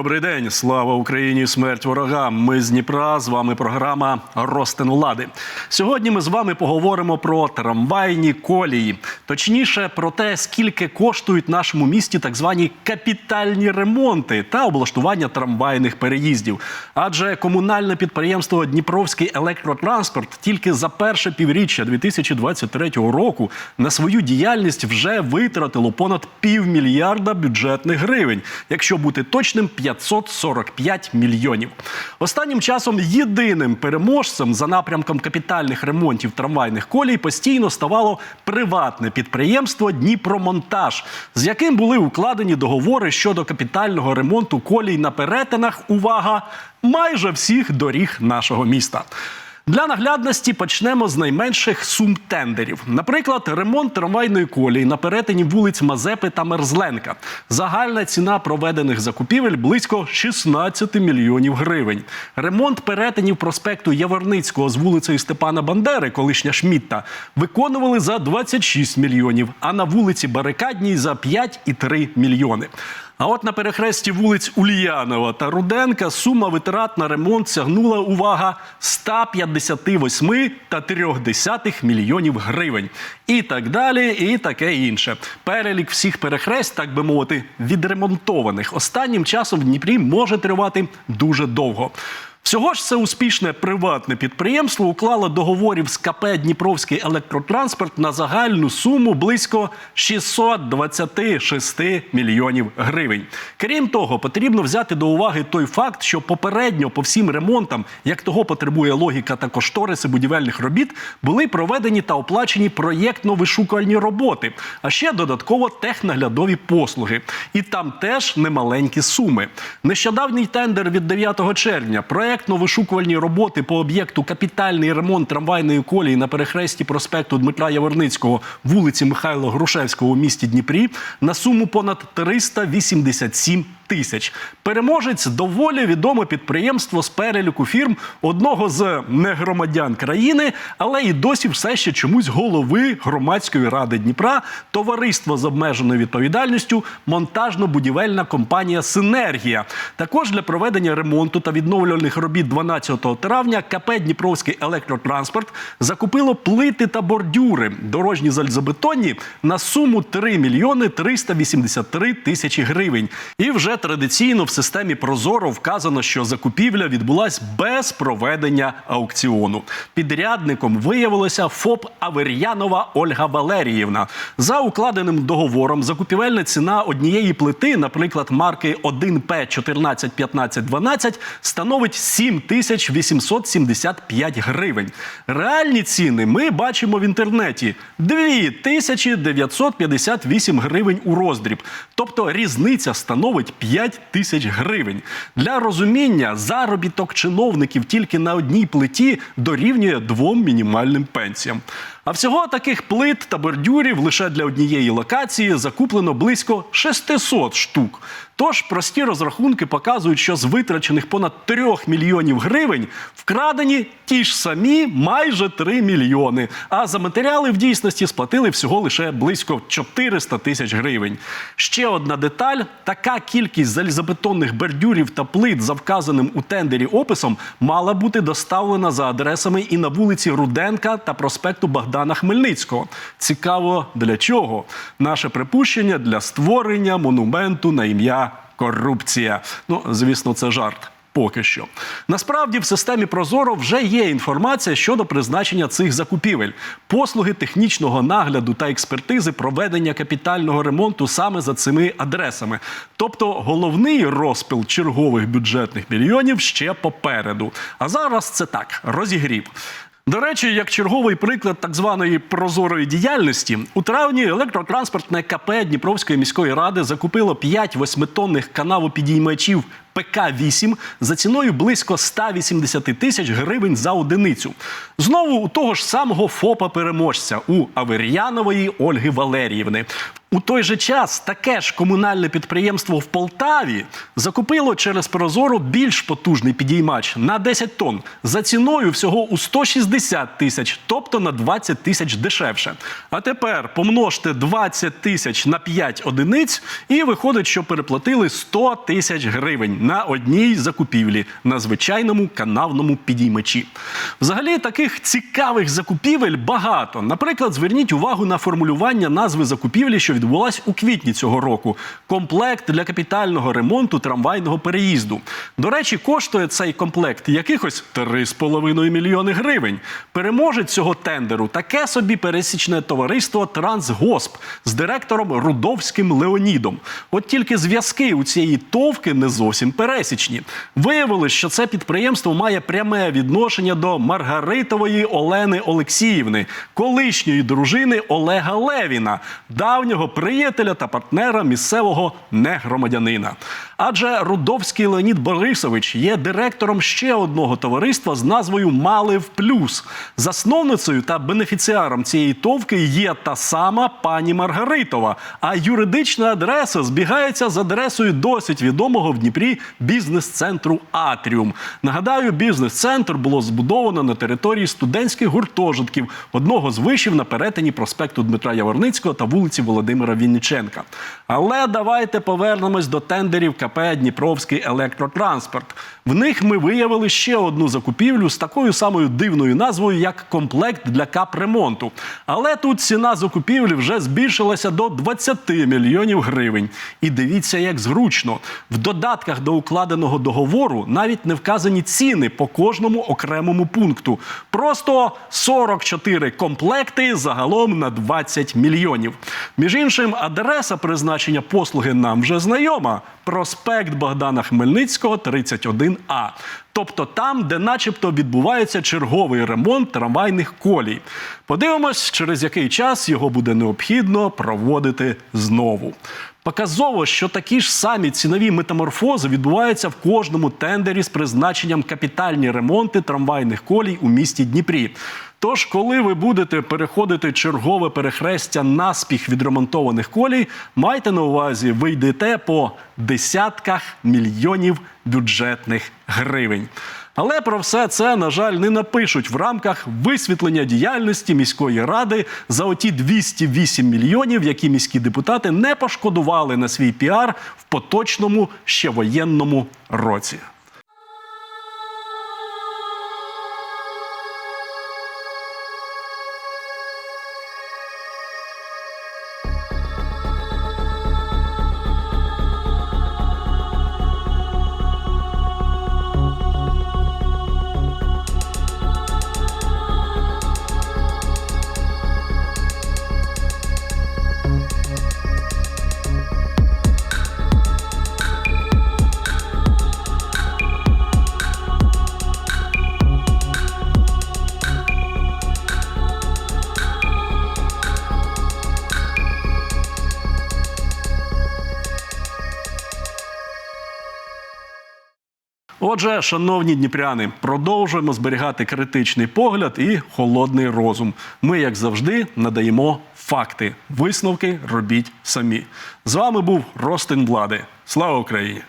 Добрий день, слава Україні, смерть ворогам. Ми з Дніпра. З вами програма Ростин Улади. Сьогодні ми з вами поговоримо про трамвайні колії, точніше про те, скільки коштують нашому місті так звані капітальні ремонти та облаштування трамвайних переїздів. Адже комунальне підприємство Дніпровський електротранспорт тільки за перше півріччя 2023 року на свою діяльність вже витратило понад півмільярда бюджетних гривень. Якщо бути точним, 545 мільйонів. Останнім часом єдиним переможцем за напрямком капітальних ремонтів трамвайних колій постійно ставало приватне підприємство Дніпромонтаж, з яким були укладені договори щодо капітального ремонту колій на перетинах. Увага! Майже всіх доріг нашого міста. Для наглядності почнемо з найменших сум тендерів. Наприклад, ремонт трамвайної колії на перетині вулиць Мазепи та Мерзленка. Загальна ціна проведених закупівель близько 16 мільйонів гривень. Ремонт перетинів проспекту Яворницького з вулицею Степана Бандери, колишня Шмітта, виконували за 26 мільйонів, а на вулиці Барикадній за 5,3 мільйони. А от на перехресті вулиць Ульянова та Руденка сума витрат на ремонт сягнула увага 150 58,3 мільйонів гривень. І так далі, і таке інше. Перелік всіх перехрест, так би мовити, відремонтованих останнім часом в Дніпрі може тривати дуже довго. Всього ж це успішне приватне підприємство уклало договорів з КП Дніпровський електротранспорт на загальну суму близько 626 мільйонів гривень. Крім того, потрібно взяти до уваги той факт, що попередньо по всім ремонтам, як того потребує логіка та кошториси будівельних робіт, були проведені та оплачені проєктно-вишукувальні роботи, а ще додатково технаглядові послуги. І там теж немаленькі суми. Нещодавній тендер від 9 червня проєктно-вишукувальні роботи по об'єкту капітальний ремонт трамвайної колії на перехресті проспекту Дмитра Яворницького, вулиці Михайла Грушевського у місті Дніпрі на суму понад 387 тисяч. Переможець доволі відоме підприємство з переліку фірм одного з негромадян країни, але і досі все ще чомусь голови громадської ради Дніпра, товариство з обмеженою відповідальністю, монтажно-будівельна компанія Синергія. Також для проведення ремонту та відновлювальних робіт 12 травня КП Дніпровський електротранспорт закупило плити та бордюри дорожні залізобетонні на суму 3 мільйони 383 тисячі гривень. І вже традиційно в системі Прозоро вказано, що закупівля відбулась без проведення аукціону. Підрядником виявилося ФОП Авер'янова Ольга Валеріївна. За укладеним договором закупівельна ціна однієї плити, наприклад, марки 1П 141512, становить 7 тисяч 875 гривень. Реальні ціни ми бачимо в інтернеті 2 тисячі 958 гривень у роздріб. Тобто різниця становить 5 тисяч гривень. Для розуміння, заробіток чиновників тільки на одній плиті дорівнює двом мінімальним пенсіям. А всього таких плит та бордюрів лише для однієї локації закуплено близько 600 штук. Тож прості розрахунки показують, що з витрачених понад 3 мільйонів гривень вкрадені ті ж самі майже 3 мільйони. А за матеріали в дійсності сплатили всього лише близько 400 тисяч гривень. Ще одна деталь: така кількість залізобетонних бордюрів та плит за вказаним у тендері описом мала бути доставлена за адресами і на вулиці Руденка та проспекту Богдана Хмельницького. Цікаво для чого? Наше припущення для створення монументу на ім'я корупція. Ну, звісно, це жарт. Поки що насправді в системі Прозоро вже є інформація щодо призначення цих закупівель, послуги технічного нагляду та експертизи проведення капітального ремонту саме за цими адресами. Тобто головний розпил чергових бюджетних мільйонів ще попереду. А зараз це так розігрів. До речі, як черговий приклад так званої прозорої діяльності, у травні електротранспортне КП Дніпровської міської ради закупило 5 восьмитонних канавопідіймачів ПК-8 за ціною близько 180 тисяч гривень за одиницю. Знову у того ж самого ФОПа-переможця у Авер'янової Ольги Валеріївни. У той же час таке ж комунальне підприємство в Полтаві закупило через Прозоро більш потужний підіймач на 10 тонн за ціною всього у 160 тисяч, тобто на 20 тисяч дешевше. А тепер помножте 20 тисяч на 5 одиниць, і виходить, що переплатили 100 тисяч гривень. На одній закупівлі на звичайному канавному підіймачі. Взагалі таких цікавих закупівель багато. Наприклад, зверніть увагу на формулювання назви закупівлі, що відбулась у квітні цього року. Комплект для капітального ремонту трамвайного переїзду. До речі, коштує цей комплект якихось 3,5 мільйони гривень. Переможець цього тендеру таке собі пересічне товариство Трансгосп з директором Рудовським Леонідом. От тільки зв'язки у цієї товки не зовсім пересічні. Виявилось, що це підприємство має пряме відношення до Маргаритової Олени Олексіївни, колишньої дружини Олега Левіна, давнього приятеля та партнера місцевого негромадянина. Адже Рудовський Леонід Борисович є директором ще одного товариства з назвою Малив Плюс. Засновницею та бенефіціаром цієї товки є та сама пані Маргаритова. А юридична адреса збігається з адресою досить відомого в Дніпрі бізнес-центру Атріум. Нагадаю, бізнес-центр було збудовано на території студентських гуртожитків одного з вишів на перетині проспекту Дмитра Яворницького та вулиці Володимира Вінниченка. Але давайте повернемось до тендерів КП Дніпровський електротранспорт. В них ми виявили ще одну закупівлю з такою самою дивною назвою, як комплект для капремонту. Але тут ціна закупівлі вже збільшилася до 20 мільйонів гривень. І дивіться, як зручно. В додатках до укладеного договору навіть не вказані ціни по кожному окремому пункту. Просто 44 комплекти загалом на 20 мільйонів. Між іншим, адреса призначення послуги нам вже знайома. Проспект Богдана Хмельницького, 31А. Тобто там, де начебто відбувається черговий ремонт трамвайних колій. Подивимось, через який час його буде необхідно проводити знову. Показово, що такі ж самі цінові метаморфози відбуваються в кожному тендері з призначенням капітальні ремонти трамвайних колій у місті Дніпрі. Тож, коли ви будете переходити чергове перехрестя наспіх відремонтованих колій, майте на увазі, ви йдете по десятках мільйонів бюджетних гривень. Але про все це, на жаль, не напишуть в рамках висвітлення діяльності міської ради за оті 208 мільйонів, які міські депутати не пошкодували на свій піар в поточному ще воєнному році. Отже, шановні дніпряни, продовжуємо зберігати критичний погляд і холодний розум. Ми, як завжди, надаємо факти. Висновки робіть самі. З вами був Ростин Влади. Слава Україні!